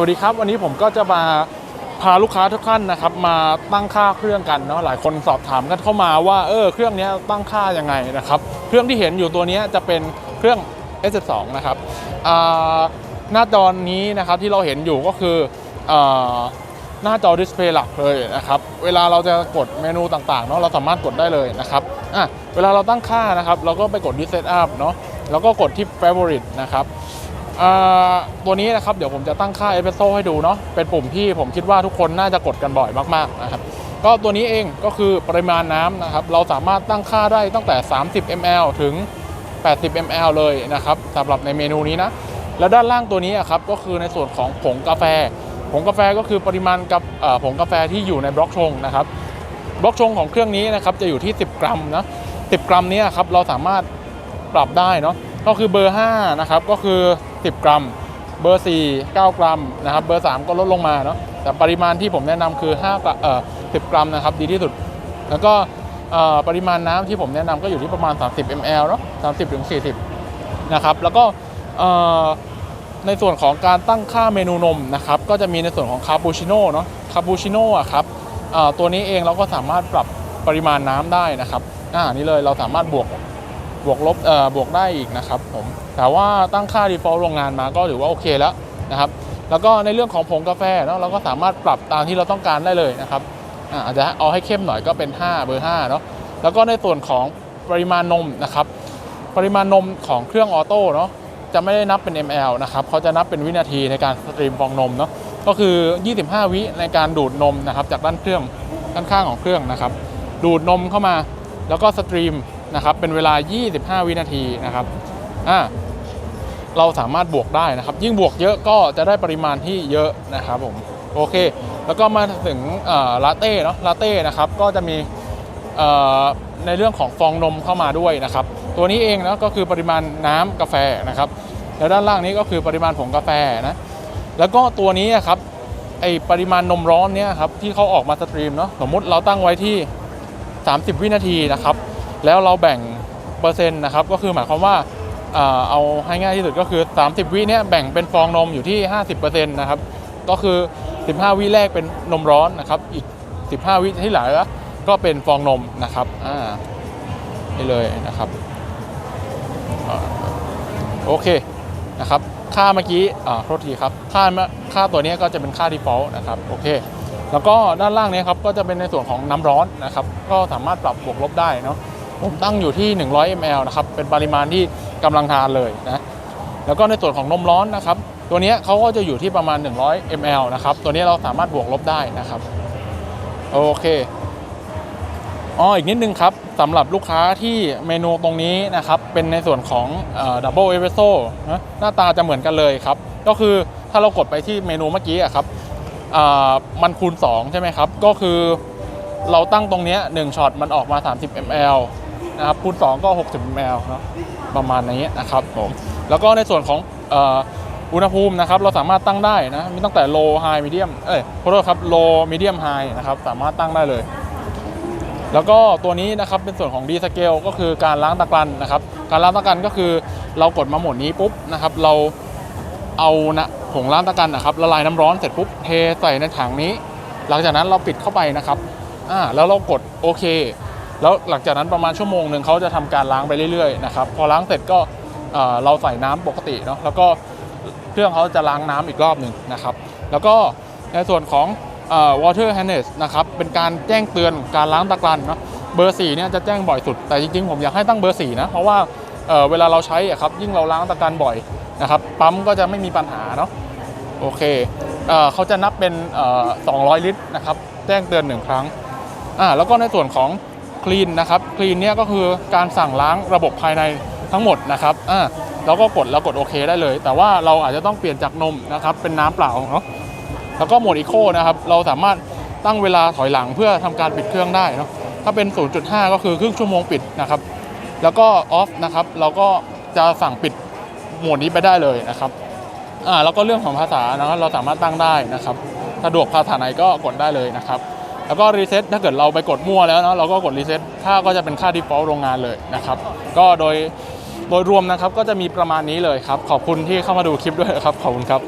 วัสดีครับ วันนี้ผมก็จะมาพาลูกค้าทุกท่านนะครับ มาตั้งค่าเครื่องกันเนาะหลายคนสอบถามกันเข้ามาว่าเออเครื่องนี้ตั้งค่ายังไงนะครับ เครื่องที่เห็นอยู่ตัวนี้จะเป็นเครื่อง S12 นะครับหน้าจอนี้นะครับที่เราเห็นอยู่ก็คืออหน้าจอดิสเพย์หลักเลยนะครับเวลาเราจะกดเมนูต่างๆเนาะเราสามารถกดได้เลยนะครับอะเวลาเราตั้งค่านะครับ เราก็ไปกด Reset Up เนาะแล้วก็กดที่ Favorite นะครับ ตัวนี้นะครับเดี๋ยวผมจะตั้งค่าเอสเปรสโซ่ให้ดูเนาะเป็นปุ่มที่ผมคิดว่าทุกคนน่าจะกดกันบ่อยมากๆนะครับก็ตัวนี้เองก็คือปริมาณน้ำนะครับเราสามารถตั้งค่าได้ตั้งแต่ 30 ml ถึง 80 ml เลยนะครับสำหรับในเมนูนี้นะแล้วด้านล่างตัวนี้อะครับก็คือในส่วนของผงกาแฟ ผงกาแฟก็คือปริมาณกับผงกาแฟที่อยู่ในบล็อกชงนะครับบล็อกชงของเครื่องนี้นะครับจะอยู่ที่ 10 กรัมนะ10 กรัมนี้ครับเราสามารถปรับได้เนาะ ก็คือเบอร์5นะครับก็คือ 10 กรัม เบอร์ 4 9 กรัมนะครับเบอร์ 3 ก็ลดลงมาเนาะแต่ปริมาณที่ผมแนะนำคือ5เอ่อ10 กรัมนะครับดีที่สุด แล้วก็เอ่อปริมาณน้ำที่ผมแนะนำก็อยู่ที่ประมาณ 30 ml เนาะ30ถึง40นะครับแล้วก็เอ่อในส่วนของการตั้งค่าเมนูนมนะครับก็จะมีในส่วนของคาปูชิโน่เนาะคาปูชิโน่อะครับเอ่อตัวนี้เองเราก็สามารถปรับปริมาณน้ำได้นะครับอ่านี่เลยเราสามารถบวก บวกลบเอ่อบวกได้อีกนะครับผมแต่ว่าตั้งค่า default โรงงานมาก็ถือว่าโอเคแล้วนะครับแล้วก็ในเรื่องของผงกาแฟเนาะเราก็สามารถปรับตามที่เราต้องการได้เลยนะครับอาอาจจะเอาให้เข้มหน่อยก็เป็น 5 เบอร์5เนาะแล้วก็ในส่วนของปริมาณนมนะครับปริมาณนมของเครื่องออโต้เนาะจะไม่ได้นับเป็น ml นะครับเขาจะนับเป็นวินาทีในการสตรีมฟองนมเนาะก็คือ 25 วิในการดูดนมนะครับจากด้านเครื่องด้านข้างของเครื่องนะครับดูดนมเข้ามา แล้วก็สตรีม นะครับเป็นเวลา 25 วินาทีนะครับอ่าเราสามารถบวกได้นะครับ ยิ่งบวกเยอะก็จะได้ปริมาณที่เยอะนะครับผมโอเค แล้วก็มาถึงลาเต้เนาะลาเต้นะครับก็จะมีในเรื่องของฟองนมเข้ามาด้วยนะครับ ตัวนี้เองนะก็คือปริมาณน้ำกาแฟนะครับ แล้วด้านล่างนี้ก็คือปริมาณผงกาแฟนะแล้วก็ตัวนี้อะครับไอปริมาณนมร้อนเนี่ยครับที่เขาออกมาสตรีมเนาะสมมุติเราตั้งไว้ที่ 30 วินาทีนะครับ แล้วเราแบ่งเปอร์เซ็นต์นะครับก็คือหมายความว่าเอาให้ง่ายที่สุดก็คือ 30 วิเนี่ยแบ่งเป็นฟองนมอยู่ที่ 50%นะครับก็คือ 15 วิแรกเป็นนมร้อนนะครับอีก 15 วิที่หลือก็เป็นฟองนมนะครับอ่านี่เลยนะครับอโอเคนะครับค่าเมื่อกี้อ่าโทษทีครับค่าเมื่อค่าตัวนี้ก็จะเป็นค่า default นะครับโอเคแล้วก็ด้านล่างนี้ครับก็จะเป็นในส่วนของน้ำร้อนนะครับก็สามารถปรับบวกลบได้เนาะ ตั้งอยู่ที่ 100 ml นะครับ เป็นปริมาณที่กำลังทานเลยนะ แล้วก็ในส่วนของนมร้อนนะครับ ตัวนี้เขาก็จะอยู่ที่ประมาณ 100 ml นะครับ ตัวนี้เราสามารถบวกลบได้นะครับ โอเค อ๋อ อีกนิดนึงครับสำหรับลูกค้าที่เมนูตรงนี้นะครับ เป็นในส่วนของดับเบิลเอสเปรสโซ่หน้าตาจะเหมือนกันเลยครับ ก็คือถ้าเรากดไปที่เมนูเมื่อกี้อะครับมันคูณ 2 ใช่ไหมครับ ก็คือเราตั้งตรงนี้1ช็อตมันออกมา 30 ml นะครับคูณ2 ก็ 60 ml เนอะประมาณนี้นะครับผมแล้วก็ในส่วนของอุณหภูมินะครับเราสามารถตั้งได้นะมีตั้งแต่ low high medium เอ้ยขอโทษครับ low medium high นะครับสามารถตั้งได้เลย แล้วก็ตัวนี้นะครับเป็นส่วนของ D scale ก็คือการล้างตะกรันนะครับการล้างตะกรันก็คือเรากดมาหมดนี้ปุ๊บนะครับเราเอานะผงล้างตะกรันนะครับละลายน้ำร้อนเสร็จปุ๊บเทใส่ในถังนี้ หลังจากนั้นเราปิดเข้าไปนะครับอ่าแล้วเรากดโอเค แล้วหลังจากนั้นประมาณชั่วโมงหนึ่งเขาจะทำการล้างไปเรื่อยๆนะครับพอล้างเสร็จก็เราใส่น้ำปกติเนาะแล้วก็เครื่องเขาจะล้างน้ำอีกรอบหนึ่งนะครับ แล้วก็ในส่วนของ water harness นะครับเป็นการแจ้งเตือนการล้างตะกรันเนาะเบอร์4เนี่ยจะแจ้งบ่อยสุด แต่จริงๆผมอยากให้ตั้งเบอร์4นะเพราะว่าเเวลาเราใช้อะครับยิ่งเราล้างตะกรันบ่อยนะครับปั๊มก็จะไม่มีปัญหาเนาะโอเคเอเขาจะนับเป็นเอ่อ200 ลิตรนะครับแจ้งเตือน 1 ครั้งอ่าแล้วก็ในส่วนของ ลีนนะครับคลีนเนี่ยก็คือการสั่งล้างระบบภายในทั้งหมดนะครับอ่าแล้วก็กดแล้วกดโอเคได้เลย แต่ว่าเราอาจจะต้องเปลี่ยนจากนมนะครับเป็นน้ำเปล่าเนาะแล้วก็โหมดอีโคนะครับเราสามารถตั้งเวลาถอยหลังเพื่อทำการปิดเครื่องได้เนาะถ้าเป็น 0.5 ก็คือครึ่งชั่วโมงปิดนะครับแล้วก็ออฟนะครับเราก็จะสั่งปิดโหมดนี้ไปได้เลยนะครับอ่าแล้วก็เรื่องของภาษานะครับเราสามารถตั้งได้นะครับ สะดวกภาษาไหนก็กดได้เลยนะครับ แล้วก็รีเซ็ตถ้าเกิดเราไปกดมั่วแล้วเนาะเราก็กดรีเซ็ตค่าก็จะเป็นค่า default โรงงานเลยนะครับ ก็โดยโดยรวมนะครับก็จะมีประมาณนี้เลยครับ ขอบคุณที่เข้ามาดูคลิปด้วยครับ ขอบคุณครับ